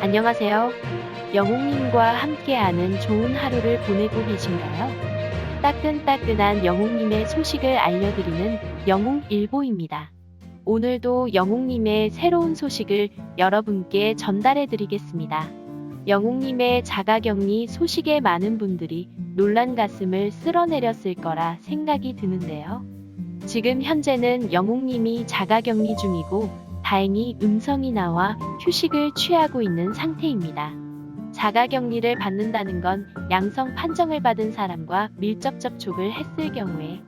안녕하세요. 영웅님과 함께하는 좋은 하루를 보내고 계신가요? 따끈따끈한 영웅님의 소식을 알려드리는 영웅일보입니다. 오늘도 영웅님의 새로운 소식을 여러분께 전달해드리겠습니다. 영웅님의 자가격리 소식에 많은 분들이 놀란 가슴을 쓸어내렸을 거라 생각이 드는데요. 지금 현재는 영웅님이 자가격리 중이고 다행히 음성이 나와 휴식을 취하고 있는 상태입니다. 자가 격리를 받는다는 건 양성 판정을 받은 사람과 밀접 접촉을 했을 경우에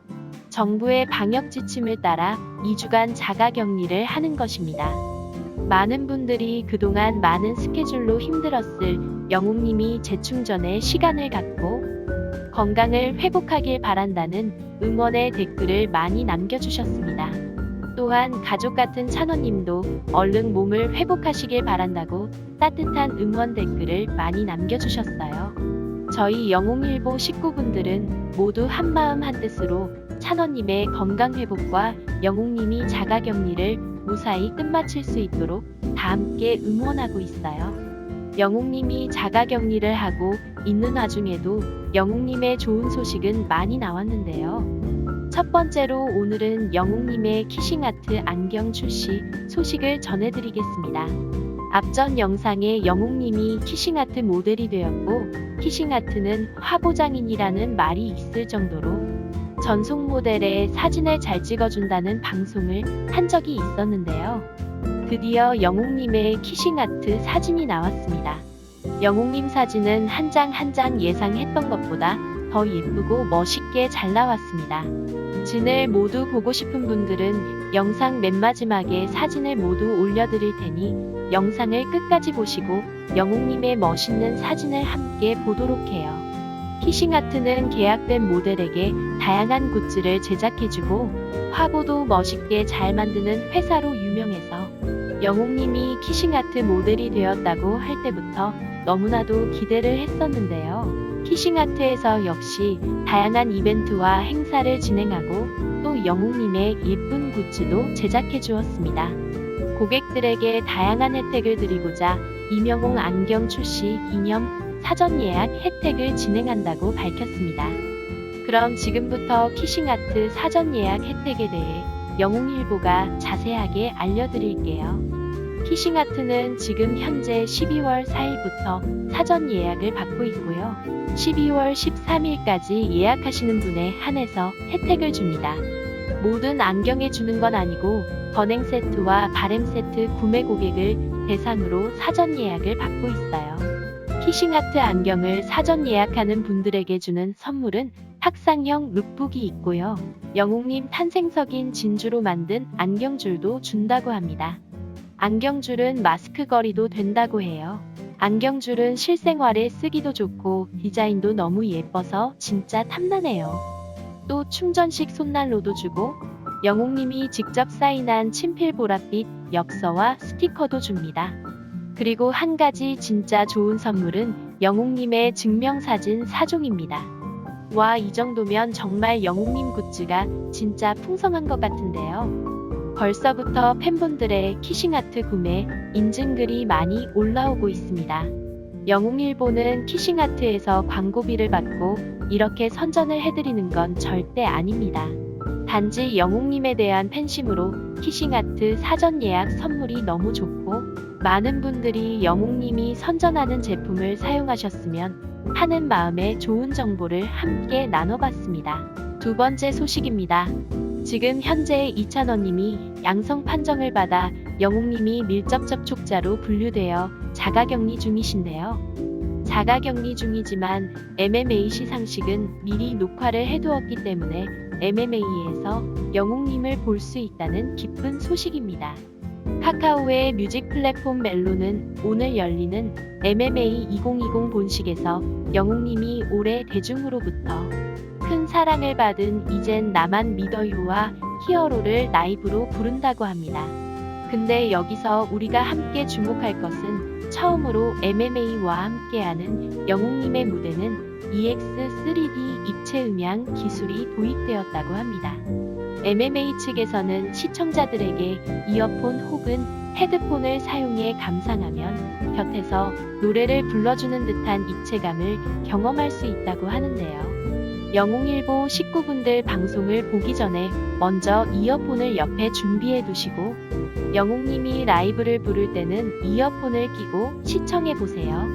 정부의 방역 지침을 따라 2주간 자가 격리를 하는 것입니다. 많은 분들이 그동안 많은 스케줄로 힘들었을 영웅님이 재충전에 시간을 갖고 건강을 회복하길 바란다는 응원의 댓글을 많이 남겨주셨습니다. 또한 가족 같은 찬원님도 얼른 몸을 회복하시길 바란다고 따뜻한 응원 댓글을 많이 남겨주셨어요. 저희 영웅일보 식구분들은 모두 한마음 한뜻으로 찬원님의 건강 회복과 영웅님이 자가격리를 무사히 끝마칠 수 있도록 다 함께 응원하고 있어요. 영웅님이 자가격리를 하고 있는 와중에도 영웅님의 좋은 소식은 많이 나왔는데요. 첫 번째로 오늘은 영웅님의 키싱아트 안경 출시 소식을 전해드리겠습니다. 앞전 영상에 영웅님이 키싱아트 모델이 되었고, 키싱아트는 화보장인이라는 말이 있을 정도로 전속 모델의 사진을 잘 찍어준다는 방송을 한 적이 있었는데요. 드디어 영웅님의 키싱아트 사진이 나왔습니다. 영웅님 사진은 한 장 한 장 예상했던 것보다 더 예쁘고 멋있게 잘 나왔습니다. 진을 모두 보고 싶은 분들은 영상 맨 마지막에 사진을 모두 올려드릴 테니 영상을 끝까지 보시고 영웅님의 멋있는 사진을 함께 보도록 해요. 키싱아트는 계약된 모델에게 다양한 굿즈를 제작해주고 화보도 멋있게 잘 만드는 회사로 유명해서 영웅님이 키싱 아트 모델이 되었다고 할 때부터 너무나도 기대를 했었는데요. 키싱아트에서 역시 다양한 이벤트와 행사를 진행하고 또 영웅님의 예쁜 굿즈도 제작해 주었습니다. 고객들에게 다양한 혜택을 드리고자 이명웅 안경 출시 기념 사전 예약 혜택을 진행한다고 밝혔습니다. 그럼 지금부터 키싱아트 사전 예약 혜택에 대해 영웅일보가 자세하게 알려드릴게요. 키싱아트는 지금 현재 12월 4일부터 사전 예약을 받고 있고요. 12월 13일까지 예약하시는 분에 한해서 혜택을 줍니다. 모든 안경에 주는 건 아니고 건행 세트와 바램 세트 구매 고객을 대상으로 사전 예약을 받고 있어요. 키싱아트 안경을 사전 예약하는 분들에게 주는 선물은 탁상형 룩북이 있고요. 영웅님 탄생석인 진주로 만든 안경줄도 준다고 합니다. 안경줄은 마스크 거리도 된다고 해요. 안경줄은 실생활에 쓰기도 좋고 디자인도 너무 예뻐서 진짜 탐나네요. 또 충전식 손난로도 주고 영웅님이 직접 사인한 친필 보랏빛 엽서와 스티커도 줍니다. 그리고 한 가지 진짜 좋은 선물은 영웅님의 증명사진 4종입니다. 와, 이 정도면 정말 영웅님 굿즈가 진짜 풍성한 것 같은데요. 벌써부터 팬분들의 키싱아트 구매 인증글이 많이 올라오고 있습니다. 영웅일보는 키싱아트에서 광고비를 받고 이렇게 선전을 해드리는 건 절대 아닙니다. 단지 영웅님에 대한 팬심으로 키싱아트 사전 예약 선물이 너무 좋고 많은 분들이 영웅님이 선전하는 제품을 사용하셨으면 하는 마음에 좋은 정보를 함께 나눠봤습니다. 두 번째 소식입니다. 지금 현재 이찬원님이 양성 판정을 받아 영웅님이 밀접 접촉자로 분류되어 자가격리 중이신데요. 자가격리 중이지만 MMA 시상식은 미리 녹화를 해두었기 때문에 MMA에서 영웅님을 볼 수 있다는 기쁜 소식입니다. 카카오의 뮤직 플랫폼 멜로는 오늘 열리는 MMA 2020 본식에서 영웅님이 올해 대중으로부터 큰 사랑을 받은 이젠 나만 믿어요와 히어로를 라이브로 부른다고 합니다. 근데 여기서 우리가 함께 주목할 것은 처음으로 MMA와 함께하는 영웅님의 무대는 EX3D 입체 음향 기술이 도입되었다고 합니다. MMA 측에서는 시청자들에게 이어폰 혹은 헤드폰을 사용해 감상하면 곁에서 노래를 불러주는 듯한 입체감을 경험할 수 있다고 하는데요. 영웅일보 식구분들 방송을 보기 전에 먼저 이어폰을 옆에 준비해 두시고 영웅님이 라이브를 부를 때는 이어폰을 끼고 시청해 보세요.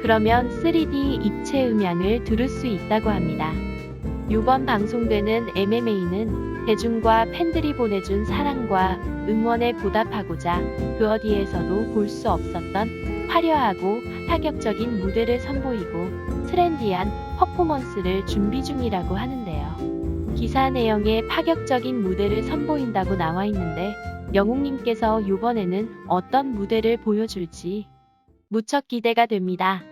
그러면 3D 입체 음향을 들을 수 있다고 합니다. 이번 방송되는 MMA는 대중과 팬들이 보내준 사랑과 응원에 보답하고자 그 어디에서도 볼 수 없었던 화려하고 파격적인 무대를 선보이고 트렌디한 퍼포먼스를 준비 중이라고 하는데요. 기사 내용에 파격적인 무대를 선보인다고 나와 있는데 영웅님께서 이번에는 어떤 무대를 보여줄지 무척 기대가 됩니다.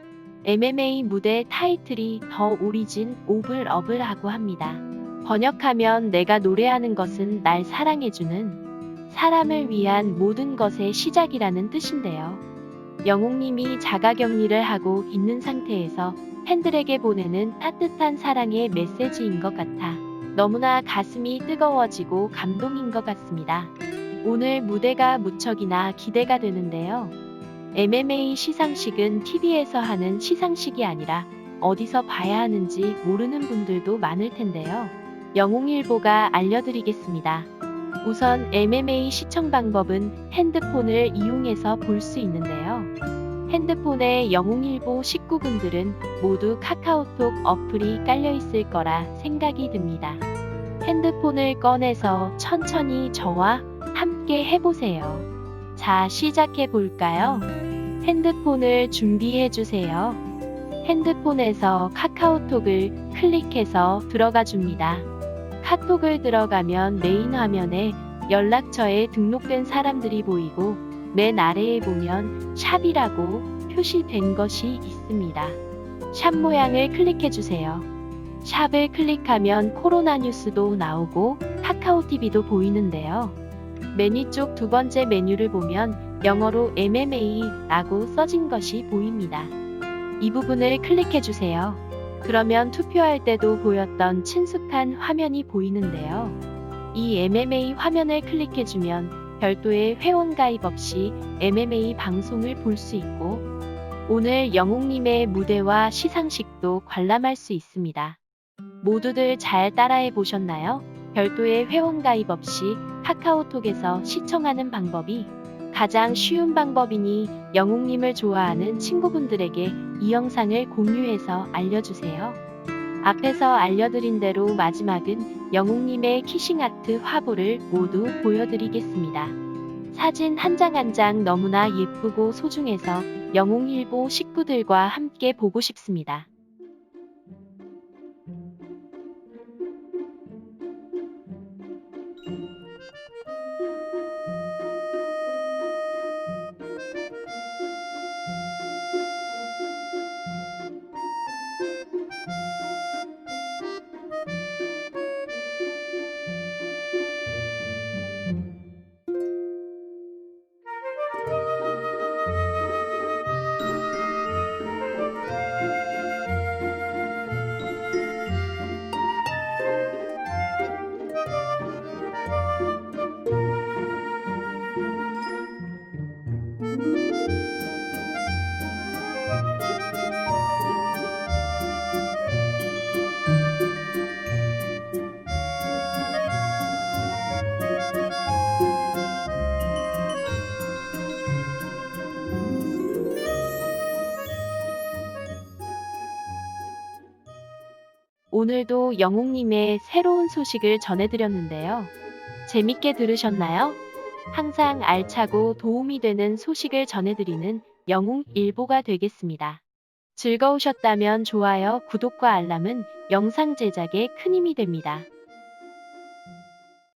MMA 무대 타이틀이 더 오리진 오블 어블하고 합니다. 번역하면 내가 노래하는 것은 날 사랑해주는 사람을 위한 모든 것의 시작이라는 뜻인데요. 영웅님이 자가 격리를 하고 있는 상태에서 팬들에게 보내는 따뜻한 사랑의 메시지인 것 같아 너무나 가슴이 뜨거워지고 감동인 것 같습니다. 오늘 무대가 무척이나 기대가 되는데요. MMA 시상식은 TV에서 하는 시상식이 아니라 어디서 봐야 하는지 모르는 분들도 많을 텐데요. 영웅일보가 알려드리겠습니다. 우선 MMA 시청 방법은 핸드폰을 이용해서 볼 수 있는데요. 핸드폰에 영웅일보 식구분들은 모두 카카오톡 어플이 깔려 있을 거라 생각이 듭니다. 핸드폰을 꺼내서 천천히 저와 함께 해보세요. 자, 시작해 볼까요? 핸드폰을 준비해 주세요. 핸드폰에서 카카오톡을 클릭해서 들어가 줍니다. 카톡을 들어가면 메인 화면에 연락처에 등록된 사람들이 보이고 맨 아래에 보면 샵이라고 표시된 것이 있습니다. 샵 모양을 클릭해 주세요. 샵을 클릭하면 코로나 뉴스도 나오고 카카오 TV도 보이는데요. 메뉴 쪽 두 번째 메뉴를 보면 영어로 MMA라고 써진 것이 보입니다. 이 부분을 클릭해 주세요. 그러면 투표할 때도 보였던 친숙한 화면이 보이는데요. 이 MMA 화면을 클릭해 주면 별도의 회원 가입 없이 MMA 방송을 볼 수 있고 오늘 영웅님의 무대와 시상식도 관람할 수 있습니다. 모두들 잘 따라해 보셨나요? 별도의 회원 가입 없이 카카오톡에서 시청하는 방법이 가장 쉬운 방법이니 영웅님을 좋아하는 친구분들에게 이 영상을 공유해서 알려주세요. 앞에서 알려드린 대로 마지막은 영웅님의 키싱 아트 화보를 모두 보여드리겠습니다. 사진 한 장 한 장 너무나 예쁘고 소중해서 영웅일보 식구들과 함께 보고 싶습니다. 오늘도 영웅님의 새로운 소식을 전해드렸는데요. 재밌게 들으셨나요? 항상 알차고 도움이 되는 소식을 전해드리는 영웅일보가 되겠습니다. 즐거우셨다면 좋아요, 구독과 알람은 영상 제작에 큰 힘이 됩니다.